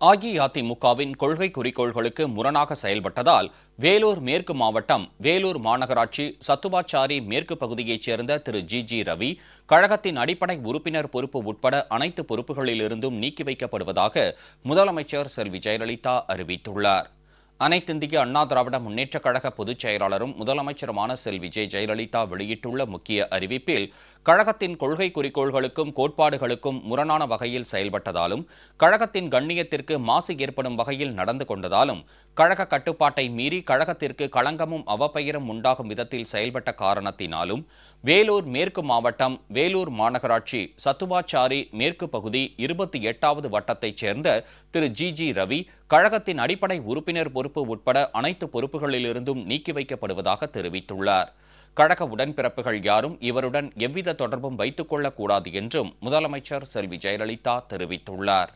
அஇஅதிமுகவின் கொள்கை குறிக்கோள்களுக்கு முரணாக செயல்பட்டதால் வேலூர் மேற்கு மாவட்டம் வேலூர் மாநகராட்சி சத்துவாச்சாரி மேற்கு பகுதியைச் சேர்ந்த திரு ஜி ஜி ரவி கழகத்தின் அடிப்படை உறுப்பினர் பொறுப்பு உட்பட அனைத்து பொறுப்புகளிலிருந்தும் நீக்கி வைக்கப்படுவதாக முதலமைச்சர் செல்வி ஜெயலலிதா அறிவித்துள்ளார். அனைத்திந்திய அண்ணா திராவிட முன்னேற்றக் கழக பொதுச் செயலாளரும் முதலமைச்சருமான செல்வி ஜெ ஜெயலலிதா வெளியிட்டுள்ள முக்கிய அறிவிப்பில் கழகத்தின் கொள்கை குறிக்கோள்களுக்கும் கோட்பாடுகளுக்கும் முரணான வகையில் செயல்பட்டதாலும் கழகத்தின் கண்ணியத்திற்கு மாசு ஏற்படும் வகையில் நடந்து கொண்டதாலும் கழக கட்டுப்பாட்டை மீறி கழகத்திற்கு களங்கமும் அவப்பெயரும் உண்டாகும் விதத்தில் செயல்பட்ட காரணத்தினாலும் வேலூர் மேற்கு மாவட்டம் வேலூர் மாநகராட்சி சத்துவாச்சாரி மேற்கு பகுதி இருபத்தி எட்டாவது வட்டத்தைச் சேர்ந்த திரு ஜி ஜி ரவி கழகத்தின் அடிப்படை உறுப்பினர் பொறுப்பு உட்பட அனைத்து பொறுப்புகளிலிருந்தும் நீக்கி வைக்கப்படுவதாக தெரிவித்துள்ளார். கழக உடன்பிறப்புகள் யாரும் இவருடன் எவ்வித தொடர்பும் வைத்துக் கொள்ளக்கூடாது என்றும் முதலமைச்சர் செல்வி ஜெயலலிதா தெரிவித்துள்ளார்.